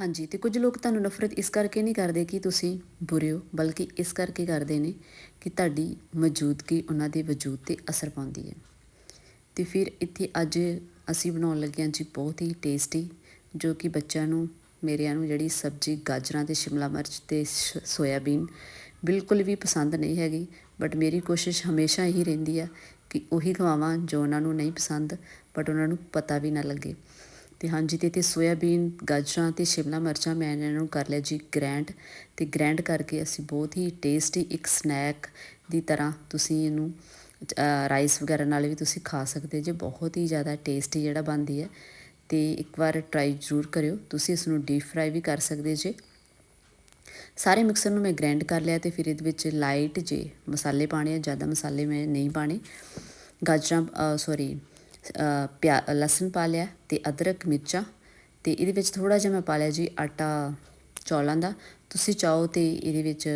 ਹਾਂਜੀ, ਤੇ ਕੁਝ ਲੋਕ ਤੁਹਾਨੂੰ ਨਫ਼ਰਤ ਇਸ ਕਰਕੇ ਨਹੀਂ ਕਰਦੇ ਕਿ ਤੁਸੀਂ ਬੁਰੇ ਹੋ, ਬਲਕਿ ਇਸ ਕਰਕੇ ਕਰਦੇ ਨੇ ਕਿ ਤੁਹਾਡੀ ਮੌਜੂਦਗੀ ਉਹਨਾਂ ਦੇ ਵਜੂਦ ਤੇ ਅਸਰ ਪਾਉਂਦੀ ਹੈ। ਤੇ ਫਿਰ ਇੱਥੇ ਅੱਜ ਅਸੀਂ ਬਣਾਉਣ ਲੱਗੇ ਹਾਂ ਜੀ ਬਹੁਤ ਹੀ ਟੇਸਟੀ, ਜੋ ਕਿ ਬੱਚਿਆਂ ਨੂੰ, ਮੇਰਿਆਂ ਨੂੰ ਜਿਹੜੀ ਸਬਜ਼ੀ, ਗਾਜਰਾਂ ਤੇ ਸ਼ਿਮਲਾ ਮਿਰਚ ਤੇ ਸੋਇਆਬੀਨ ਬਿਲਕੁਲ ਵੀ ਪਸੰਦ ਨਹੀਂ ਹੈਗੀ, ਬਟ ਮੇਰੀ ਕੋਸ਼ਿਸ਼ ਹਮੇਸ਼ਾ ਇਹੀ ਰਹਿੰਦੀ ਆ ਕਿ ਉਹੀ ਖਵਾਵਾਂ ਜੋ ਉਹਨਾਂ ਨੂੰ ਨਹੀਂ ਪਸੰਦ, ਬਟ ਉਹਨਾਂ ਨੂੰ ਪਤਾ ਵੀ ਨਾ ਲੱਗੇ। ਤੇ ਹਾਂਜੀ ਤੇ ਇੱਥੇ ਸੋਇਆਬੀਨ, ਗਾਜਰਾਂ ਤੇ ਸ਼ਿਮਲਾ ਮਿਰਚਾਂ ਮੈਂ ਇਹਨਾਂ ਨੂੰ ਕਰ ਲਿਆ ਜੀ ਗ੍ਰੈਂਡ। ਤੇ ਗ੍ਰੈਂਡ ਕਰਕੇ ਅਸੀਂ ਬਹੁਤ ਹੀ ਟੇਸਟੀ ਇੱਕ ਸਨੈਕ ਦੀ ਤਰ੍ਹਾਂ ਤੁਸੀਂ ਇਹਨੂੰ ਰਾਈਸ ਵਗੈਰਾ ਨਾਲ ਵੀ ਤੁਸੀਂ ਖਾ ਸਕਦੇ ਜੇ। ਬਹੁਤ ਹੀ ਜ਼ਿਆਦਾ ਟੇਸਟੀ ਜਿਹੜਾ ਬਣਦੀ ਹੈ। ਤੇ ਇੱਕ ਵਾਰ ਟਰਾਈ ਜ਼ਰੂਰ ਕਰਿਓ। ਤੁਸੀਂ ਇਸ ਨੂੰ ਡੀਪ ਫਰਾਈ ਵੀ ਕਰ ਸਕਦੇ ਜੇ। ਸਾਰੇ ਮਿਕਸਰ ਨੂੰ ਮੈਂ ਗ੍ਰਾਈਂਡ ਕਰ ਲਿਆ ਤੇ ਫਿਰ ਇਹਦੇ ਵਿੱਚ ਲਾਈਟ ਜੇ ਮਸਾਲੇ ਪਾਣੇ ਆ, ਜ਼ਿਆਦਾ ਮਸਾਲੇ ਮੈਂ ਨਹੀਂ ਪਾਣੇ ਗਾਜਰਾਂ ਸੌਰੀ ਪਿਆ, ਲਸਣ ਪਾ ਲਿਆ ਤੇ ਅਦਰਕ, ਮਿਰਚਾਂ ਤੇ ਇਹਦੇ ਵਿੱਚ ਥੋੜਾ ਜਿਹਾ ਮੈਂ ਪਾ ਲਿਆ ਜੀ ਆਟਾ ਚੌਲਾਂ ਦਾ। ਤੁਸੀਂ ਚਾਹੋ ਤੇ ਇਹਦੇ ਵਿੱਚ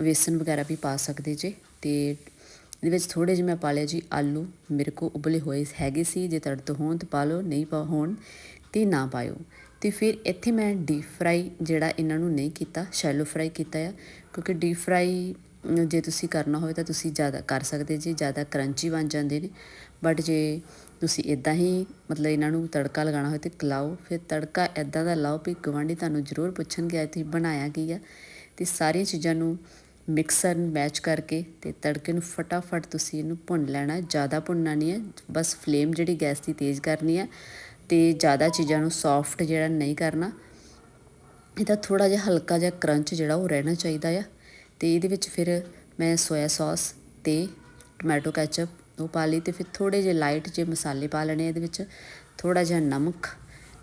ਵੇਸਣ ਵਗੈਰਾ ਵੀ ਪਾ ਸਕਦੇ ਜੇ ਤੇ ਇਹਦੇ ਵਿੱਚ ਥੋੜੇ ਜਿਹੇ ਮੈਂ ਪਾ ਲਿਆ ਜੀ ਆਲੂ। ਮੇਰੇ ਕੋ ਉਬਲੇ ਹੋਏ ਹੈਗੇ ਸੀ, ਜੇ ਤੁਹਾਡੇ ਹੋਣ ਤਾਂ ਪਾ ਲਓ, ਨਹੀਂ ਪਾ, ਹੋਣ ਤੇ ਨਾ ਪਾਇਓ। ਤੇ ਫਿਰ ਇੱਥੇ ਮੈਂ ਡੀਪ ਫਰਾਈ ਜਿਹੜਾ ਇਹਨਾਂ ਨੂੰ ਨਹੀਂ ਕੀਤਾ ਸ਼ੈਲੋ ਫਰਾਈ ਕੀਤਾ ਆ, ਕਿਉਂਕਿ ਡੀਪ ਫਰਾਈ ਜੇ ਤੁਸੀਂ ਕਰਨਾ ਹੋਵੇ ਤਾਂ ਤੁਸੀਂ ਜ਼ਿਆਦਾ ਕਰ ਸਕਦੇ ਜੀ, ਜ਼ਿਆਦਾ ਕਰੰਚੀ ਬਣ ਜਾਂਦੇ ਨੇ। ਬਟ ਜੇ ਤੁਸੀਂ ਇਦਾਂ ਹੀ ਮਤਲਬ ਇਹਨਾਂ ਨੂੰ ਤੜਕਾ ਲਗਾਉਣਾ ਹੋਵੇ ਤੇ ਲਾਓ ਫਿਰ ਤੜਕਾ ਇਦਾਂ ਦਾ ਲਾਓ ਵੀ ਗਵਾਂਢੀ ਤੁਹਾਨੂੰ ਜ਼ਰੂਰ ਪੁੱਛਣਗੇ ਅੱਜ ਤੁਸੀਂ ਬਣਾਇਆ ਕੀ ਆ। ਤੇ ਸਾਰੀਆਂ ਚੀਜ਼ਾਂ ਨੂੰ ਮਿਕਸਰ ਮੈਚ ਕਰਕੇ ਤੇ ਤੜਕੇ ਨੂੰ ਫਟਾਫਟ ਤੁਸੀਂ ਇਹਨੂੰ ਭੁੰਨ ਲੈਣਾ, ਜ਼ਿਆਦਾ ਭੁੰਨਣਾ ਨਹੀਂ ਹੈ, ਬਸ ਫਲੇਮ ਜਿਹੜੀ ਗੈਸ ਦੀ ਤੇਜ਼ ਕਰਨੀ ਹੈ ਤੇ ਜ਼ਿਆਦਾ ਚੀਜ਼ਾਂ ਨੂੰ ਸੌਫਟ ਜਿਹੜਾ ਨਹੀਂ ਕਰਨਾ। ਇਹਦਾ ਥੋੜਾ ਜਿਹਾ ਹਲਕਾ ਜਿਹਾ ਕਰੰਚ ਜਿਹੜਾ ਉਹ ਰਹਿਣਾ ਚਾਹੀਦਾ ਆ। ਤੇ ਇਹਦੇ ਵਿੱਚ ਫਿਰ ਮੈਂ ਸੋਇਆ ਸੌਸ ਤੇ ਟੋਮੈਟੋ ਕੈਚਅਪ ਉਹ ਪਾ ਲਈ ਤੇ ਫਿਰ ਥੋੜੇ ਜਿਹੇ ਲਾਈਟ ਜਿਹੇ ਮਸਾਲੇ ਪਾ ਲੈਣੇ ਇਹਦੇ ਵਿੱਚ ਥੋੜਾ ਜਿਹਾ ਨਮਕ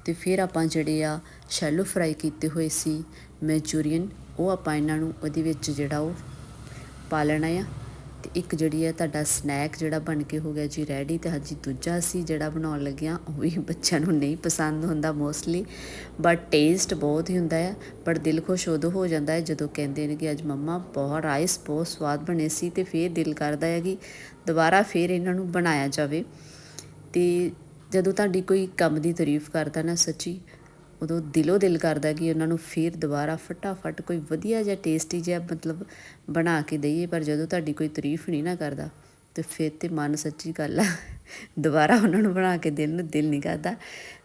ਤੇ ਫਿਰ ਆਪਾਂ ਜਿਹੜੇ ਆ ਸ਼ੈਲੋ ਫਰਾਈ ਕੀਤੇ ਹੋਏ ਸੀ ਮੈਂਚੂਰੀਅਨ ਉਹ ਆਪਾਂ ਇਹਨਾਂ ਨੂੰ ਉਹਦੇ ਵਿੱਚ ਜਿਹੜਾ ਉਹ ਪਾ ਲੈਣਾ ਆ। ਤੇ ਇੱਕ ਜਿਹੜੀ ਹੈ ਤੁਹਾਡਾ ਸਨੈਕ ਜਿਹੜਾ ਬਣ ਕੇ ਹੋ ਗਿਆ ਜੀ ਰੈਡੀ ਤੇ ਹਾਂਜੀ ਦੂਜਾ ਸੀ, ਜਿਹੜਾ ਬਣਾਉਣ ਲੱਗਿਆ, ਉਹ ਵੀ ਬੱਚਿਆਂ ਨੂੰ ਨਹੀਂ ਪਸੰਦ ਹੁੰਦਾ ਮੋਸਟਲੀ ਬਟ ਟੇਸਟ ਬਹੁਤ ਹੀ ਹੁੰਦਾ ਹੈ, ਪਰ ਦਿਲ ਖੁਸ਼ ਉਦੋਂ ਹੋ ਜਾਂਦਾ ਹੈ ਜਦੋਂ ਕਹਿੰਦੇ ਨੇ ਕਿ ਅੱਜ ਮੰਮਾ ਬਹੁਤ ਰਾਈਸ ਬਹੁਤ ਸਵਾਦ ਬਣੇ ਸੀ ਤੇ ਫੇਰ ਦਿਲ ਕਰਦਾ ਹੈ ਕਿ ਦੁਬਾਰਾ ਫੇਰ ਇਹਨਾਂ ਨੂੰ ਬਣਾਇਆ ਜਾਵੇ। ਤੇ ਜਦੋਂ ਤੁਹਾਡੀ ਕੋਈ ਕੰਮ ਦੀ ਤਾਰੀਫ ਕਰਦਾ ਨਾ ਸੱਚੀ ਉਦੋਂ ਦਿਲੋਂ ਦਿਲ ਕਰਦਾ ਕਿ ਉਹਨਾਂ ਨੂੰ ਫੇਰ ਦੁਬਾਰਾ ਫਟਾਫਟ ਕੋਈ ਵਧੀਆ ਜਿਹਾ ਟੇਸਟੀ ਜਿਹਾ ਮਤਲਬ ਬਣਾ ਕੇ ਦਈਏ, ਪਰ ਜਦੋਂ ਤੁਹਾਡੀ ਕੋਈ ਤਾਰੀਫ ਨਹੀਂ ਨਾ ਕਰਦਾ, ਤੇ ਫਿਰ ਤੇ ਮਨ ਸੱਚੀ ਗੱਲ ਆ, ਦੁਬਾਰਾ ਉਹਨਾਂ ਨੂੰ ਬਣਾ ਕੇ ਦਿਲ ਨੂੰ ਦਿਲ ਨਹੀਂ ਕਰਦਾ।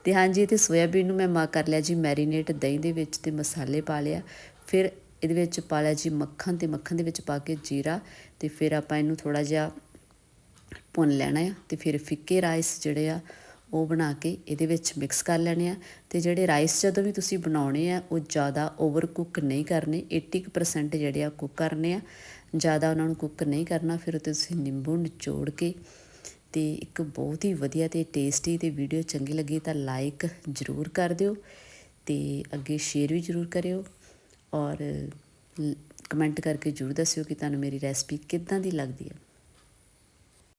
ਤੇ ਹਾਂਜੀ ਤੇ ਸੋਇਆਬੀਨ ਨੂੰ ਮੈਂ ਮਾ ਕਰ ਲਿਆ ਜੀ, ਮੈਰੀਨੇਟ ਦਹੀਂ ਦੇ ਵਿੱਚ ਤੇ ਮਸਾਲੇ ਪਾ ਲਿਆ। ਫਿਰ ਇਹਦੇ ਵਿੱਚ ਪਾ ਲਿਆ ਜੀ ਮੱਖਣ ਤੇ ਮੱਖਣ ਦੇ ਵਿੱਚ ਪਾ ਕੇ ਜੀਰਾ, ਤੇ ਫਿਰ ਆਪਾਂ ਇਹਨੂੰ ਥੋੜਾ ਜਿਹਾ ਭੁੰਨ ਲੈਣਾ ਆ, ਤੇ ਫਿਰ ਫਿੱਕੇ ਰਾਈਸ ਜਿਹੜੇ ਆ ਉਹ ਬਣਾ ਕੇ ਇਹਦੇ ਵਿੱਚ ਮਿਕਸ ਕਰ ਲੈਣੇ ਆ ਤੇ ਜਿਹੜੇ ਰਾਈਸ ਜਦੋਂ ਵੀ ਤੁਸੀਂ ਬਣਾਉਣੇ ਆ, ਉਹ ਜ਼ਿਆਦਾ ਓਵਰ ਕੁੱਕ ਨਹੀਂ ਕਰਨੇ 80% ਜਿਹੜੇ ਆ ਕੁੱਕ ਕਰਨੇ ਆ। ਜ਼ਿਆਦਾ ਉਹਨਾਂ ਨੂੰ ਕੁੱਕ ਨਹੀਂ ਕਰਨਾ, ਫਿਰ ਉੱਤੇ ਤੁਸੀਂ ਨਿੰਬੂ ਨਿਚੋੜ ਕੇ ਤੇ ਇੱਕ ਬਹੁਤ ਹੀ ਵਧੀਆ ਤੇ ਟੇਸਟੀ ਤੇ ਵੀਡੀਓ ਚੰਗੀ ਲੱਗੀ ਤਾਂ ਲਾਈਕ ਜ਼ਰੂਰ ਕਰ ਦਿਓ ਤੇ ਅੱਗੇ ਸ਼ੇਅਰ ਵੀ ਜ਼ਰੂਰ ਕਰਿਓ ਔਰ ਕਮੈਂਟ ਕਰਕੇ ਜ਼ਰੂਰ ਦੱਸਿਓ ਕਿ ਤੁਹਾਨੂੰ ਮੇਰੀ ਰੈਸਪੀ ਕਿੱਦਾਂ ਦੀ ਲੱਗਦੀ ਹੈ